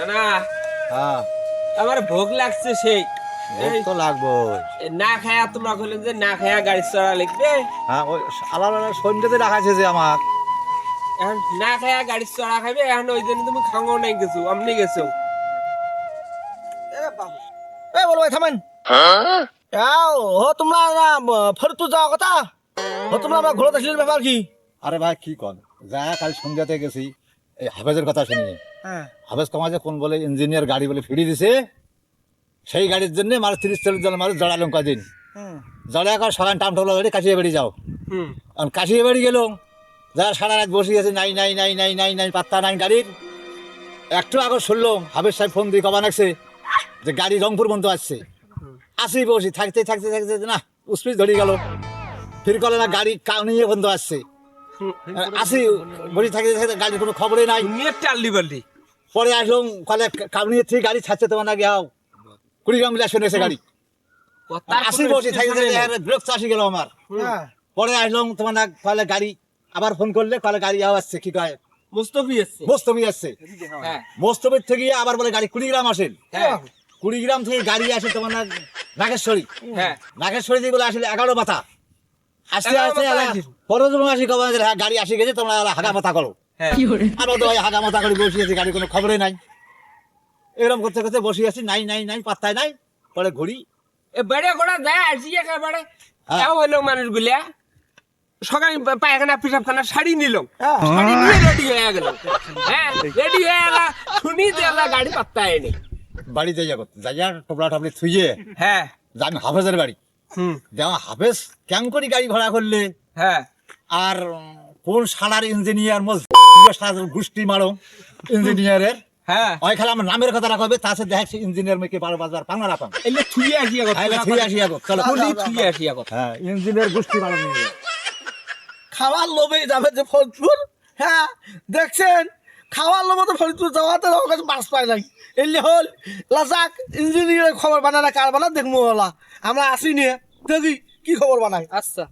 না না হ্যাঁ। আমার ভোগ লাগছে সেই। ভোগ তো লাগবো না খায়া তোমরা বললেন যে না খায়া গাড়ি চড়া লিখবে হ্যাঁ ওই আলাদা সন্ধ্যেতে রাখাছে যে আমার এখন না খায়া গাড়ি চড়া খাবে এখন ওই জন্য তুমি খাঙ্গো নাই গেছো আমনি গেছো। এ বলো ভাই থামেন। আও ও তোমরা না ফরিদপুর যাওয়ার কথা? ও তোমরা আমরা ছিলেন ব্যাপার কি? আরে ভাই কি কর যা কাল সন্ধ্যাতে গেছি। এই হাফেজের কথা শুনিয়ে হ্যাঁ। হাফেজ কমাজে কোন বলে ইঞ্জিনিয়ার গাড়ি বলে ফিরিয়ে দিছে সেই গাড়ির জন্য মার তিরিশ চল্লিশ জন মানুষ জড়ালাম কদিন জড়া কর সকাল টাম ঠকলো ধরে কাশিয়ে বাড়ি যাও। হুম। কারণ কাশিয়ে বাড়ি গেল যারা সারা রাত বসে আছে নাই নাই নাই নাই নাই নাই পাত্তা নাই গাড়ির। একটু আগে শুনলাম হাফেজ সাহেব ফোন দিয়ে কবা লাগছে যে গাড়ি রংপুর বন্ধ আসছে আসি বসি থাকতে থাকতে থাকতে না উসপিস ধরে গেল। ফির কলে না গাড়ি কাউনিয়ে বন্ধ আসছে আসি বসে থাকতে থাকতে গাড়ির কোনো খবরই নাই। নিয়ে টাল্লি বাল্লি পরে আসলাম কলে কাউনিয়ে ঠিক গাড়ি ছাড়ছে তোমার নাকি হাও। কুড়িগ্রাম মিলে শুনেছে গাড়ি। আসি বসে থাকতে থাকতে ব্রেক আসি গেল আমার। হ্যাঁ। পরে আসলাম তোমার না কলে গাড়ি আবার ফোন করলে কলে গাড়ি আও আসছে কি কয়? মুস্তফি এসছে মোস্তফি আসছে। হ্যাঁ। মোস্তফির থেকে আবার বলে গাড়ি কুড়িগ্রাম আসেন। হ্যাঁ। কুড়িগ্রাম থেকে গাড়ি আসে তোমার নাগেশ্বরী। হ্যাঁ। নাগেশ্বরী দিয়ে বলে আসলে এগারো মাথা আসতে আসতে এলা- আসি। কবে হ্যাঁ, গাড়ি আসি গেছে তোমরা হাগা মাথা করো। হ্যাঁ। তো হাগা মাথা করে বসে আছি গাড়ি কোনো খবরই নাই। এরকম করতে করতে বসে আছি নাই নাই নাই পাত্তায় নাই পরে ঘুরি। এ বেড়ে ঘোড়া যায় আসি একেবারে হ্যাঁ। এও হলো মানুষগুলা। সকালে পায়খানা পিসাবখানা শাড়ি নিল। শাড়ি নিয়ে রেডি হয়ে গেল। হ্যাঁ রেডি হয়ে গেল শুনি যে গাড়ি পাত্তায় নেই। বাড়িতে যাব যাইয়া টপলা টপলি থুইয়ে হ্যাঁ। যে হাফেজের বাড়ি। দেওয়া হাফেজ কেমন করি গাড়ি ভাড়া করলে? হ্যাঁ। আর কোন সালার ইঞ্জিনিয়ার মোজ গোষ্ঠী মারো? ইঞ্জিনিয়ারের হ্যাঁ। ওই খেলা আমার নামের কথা রাখবে তাছে দেখছি ইঞ্জিনিয়ার মেয়েকে বারো বাজার পাঙ্গা রাখাম এলে থুই চলো। আগত। হ্যাঁ ইঞ্জিনিয়ার গোষ্ঠী মারো খাওয়ার লোভে যাবে যে হ্যাঁ দেখছেন? খাওয়ার লোভে তো ফরিদপুর যাওয়াতে আমার কাছে বাস পায় নাই। এলে হল লাজাক ইঞ্জিনিয়ারের খবর বানায় না কার বানা দেখব হলা আমরা আসি নিয়ে দেখি কি খবর বানাই? আচ্ছা।